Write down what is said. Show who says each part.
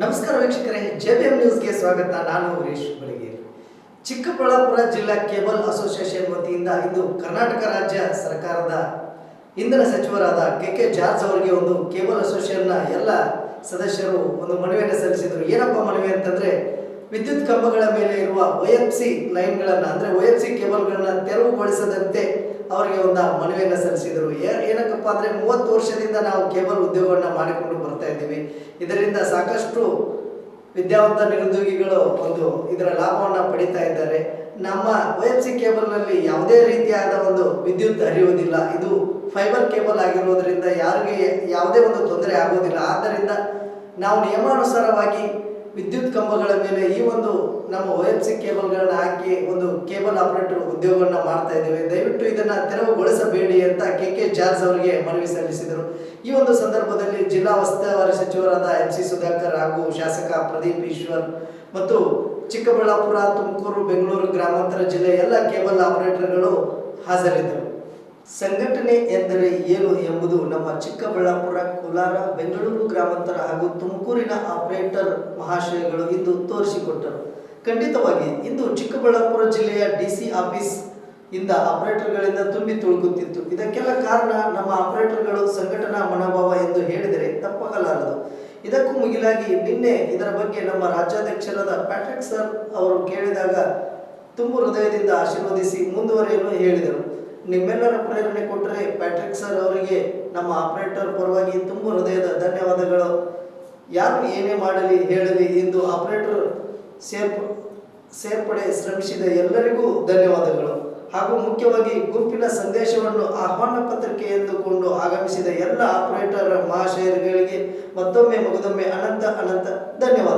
Speaker 1: ನಮಸ್ಕಾರ ವೀಕ್ಷಕರೇ ಜೆಬಿಎಂ ನ್ಯೂಸ್ಗೆ ಸ್ವಾಗತ. ನಾನು ಹರೀಶ್ ಬೆಳಗೇರಿ ಚಿಕ್ಕಬಳ್ಳಾಪುರ ಜಿಲ್ಲಾ ಕೇಬಲ್ ಅಸೋಸಿಯೇಷನ್ ವತಿಯಿಂದ ಇಂದು ಕರ್ನಾಟಕ ರಾಜ್ಯ ಸರ್ಕಾರದ ಇಂಧನ ಸಚಿವರಾದ ಕೆ ಕೆ ಜಾರ್ಜ್ ಅವರಿಗೆ ಒಂದು ಕೇಬಲ್ ಅಸೋಸಿಯೇಷನ್ನ ಎಲ್ಲ ಸದಸ್ಯರು ಒಂದು ಮನವಿಯನ್ನು ಸಲ್ಲಿಸಿದರು. ಏನಪ್ಪ ಮನವಿ ಅಂತಂದ್ರೆ, ವಿದ್ಯುತ್ ಕಂಬಗಳ ಮೇಲೆ ಇರುವ ಒ ಎಫ್ ಸಿ ಲೈನ್ಗಳನ್ನು ಅಂದರೆ ಒ ಎಫ್ ಸಿ ಕೇಬಲ್ಗಳನ್ನ ತೆರವುಗೊಳಿಸದಂತೆ ಅವರಿಗೆ ಒಂದು ಮನವಿಯನ್ನು ಸಲ್ಲಿಸಿದರು. ಏನಕ್ಕಪ್ಪ ಅಂದರೆ ಮೂವತ್ತು ವರ್ಷದಿಂದ ನಾವು ಕೇಬಲ್ ಉದ್ಯೋಗವನ್ನು ಮಾಡಿಕೊಂಡು ಬರ್ತಾ ಇದ್ದೀವಿ. ಇದರಿಂದ ಸಾಕಷ್ಟು ವಿದ್ಯಾವಂತ ನಿರುದ್ಯೋಗಿಗಳು ಒಂದು ಇದರ ಲಾಭವನ್ನು ಪಡಿತಾ ಇದ್ದಾರೆ. ನಮ್ಮ ಒ ಕೇಬಲ್ನಲ್ಲಿ ಯಾವುದೇ ರೀತಿಯಾದ ಒಂದು ವಿದ್ಯುತ್ ಹರಿಯುವುದಿಲ್ಲ. ಇದು ಫೈಬರ್ ಕೇಬಲ್ ಆಗಿರುವುದರಿಂದ ಯಾರಿಗೆ ಯಾವುದೇ ಒಂದು ತೊಂದರೆ ಆಗುವುದಿಲ್ಲ ಆದ್ದರಿಂದ ನಾವು ನಿಯಮಾನುಸಾರವಾಗಿ ವಿದ್ಯುತ್ ಕಂಬಗಳ ಮೇಲೆ ಈ ಒಂದು ನಮ್ಮ ಒ ಎಫ್ ಸಿ ಕೇಬಲ್ಗಳನ್ನ ಹಾಕಿ ಒಂದು ಕೇಬಲ್ ಆಪರೇಟರ್ ಉದ್ಯೋಗವನ್ನು ಮಾಡ್ತಾ ಇದ್ದೇವೆ. ದಯವಿಟ್ಟು ಇದನ್ನ ತೆರವುಗೊಳಿಸಬೇಡಿ ಅಂತ ಕೆ ಕೆ ಜಾರ್ಜ್ ಅವರಿಗೆ ಮನವಿ ಸಲ್ಲಿಸಿದರು. ಈ ಒಂದು ಸಂದರ್ಭದಲ್ಲಿ ಜಿಲ್ಲಾ ಉಸ್ತುವಾರಿ ಸಚಿವರಾದ ಎಂ ಸಿ ಸುಧಾಕರ್ ಹಾಗೂ ಶಾಸಕ ಪ್ರದೀಪ್ ಈಶ್ವರ್ ಮತ್ತು ಚಿಕ್ಕಬಳ್ಳಾಪುರ, ತುಮಕೂರು, ಬೆಂಗಳೂರು ಗ್ರಾಮಾಂತರ ಜಿಲ್ಲೆ ಎಲ್ಲ ಕೇಬಲ್ ಆಪರೇಟರ್ಗಳು ಹಾಜರಿದ್ದರು. ಸಂಘಟನೆ ಎಂದರೆ ಏನು ಎಂಬುದು ನಮ್ಮ ಚಿಕ್ಕಬಳ್ಳಾಪುರ, ಕೋಲಾರ, ಬೆಂಗಳೂರು ಗ್ರಾಮಾಂತರ ಹಾಗೂ ತುಮಕೂರಿನ ಆಪರೇಟರ್ ಮಹಾಶಯಗಳು ಇಂದು ತೋರಿಸಿಕೊಟ್ಟರು. ಖಂಡಿತವಾಗಿ, ಇಂದು ಚಿಕ್ಕಬಳ್ಳಾಪುರ ಜಿಲ್ಲೆಯ ಡಿ ಸಿ ಆಫೀಸ್ ಇಂದ ಆಪರೇಟರ್ಗಳಿಂದ ತುಂಬಿ ತುಳುಕುತ್ತಿತ್ತು. ಇದಕ್ಕೆಲ್ಲ ಕಾರಣ ನಮ್ಮ ಆಪರೇಟರ್ಗಳು ಸಂಘಟನಾ ಮನೋಭಾವ ಎಂದು ಹೇಳಿದರೆ ತಪ್ಪಾಗಲಾರದು. ಇದಕ್ಕೂ ಮುಗಿಲಾಗಿ ನಿನ್ನೆ ಇದರ ಬಗ್ಗೆ ನಮ್ಮ ರಾಜ್ಯಾಧ್ಯಕ್ಷರಾದ ಪ್ಯಾಟ್ರಿಕ್ ಸರ್ ಅವರು ಕೇಳಿದಾಗ ತುಂಬು ಹೃದಯದಿಂದ ಆಶೀರ್ವದಿಸಿ ಮುಂದುವರಿಯಲು ಹೇಳಿದರು. ನಿಮ್ಮೆಲ್ಲರ ಪ್ರೇರಣೆ ಕೊಟ್ಟರೆ ಪ್ಯಾಟ್ರಿಕ್ ಸರ್ ಅವರಿಗೆ ನಮ್ಮ ಆಪರೇಟರ್ ಪರವಾಗಿ ತುಂಬ ಹೃದಯದ ಧನ್ಯವಾದಗಳು. ಯಾರು ಏನೇ ಮಾಡಲಿ, ಹೇಳಲಿ ಎಂದು ಆಪರೇಟರ್ ಸೇರ್ಪ, ಸೇರ್ಪಡೆ ಶ್ರಮಿಸಿದ ಎಲ್ಲರಿಗೂ ಧನ್ಯವಾದಗಳು. ಹಾಗೂ ಮುಖ್ಯವಾಗಿ ಗುಂಪಿನ ಸಂದೇಶವನ್ನು ಆಹ್ವಾನ ಪತ್ರಿಕೆ ಎಂದುಕೊಂಡು ಆಗಮಿಸಿದ ಎಲ್ಲ ಆಪರೇಟರ್ ಮಹಾಶಯರುಗಳಿಗೆ ಮತ್ತೊಮ್ಮೆ, ಮಗದೊಮ್ಮೆ ಅನಂತ ಅನಂತ ಧನ್ಯವಾದ.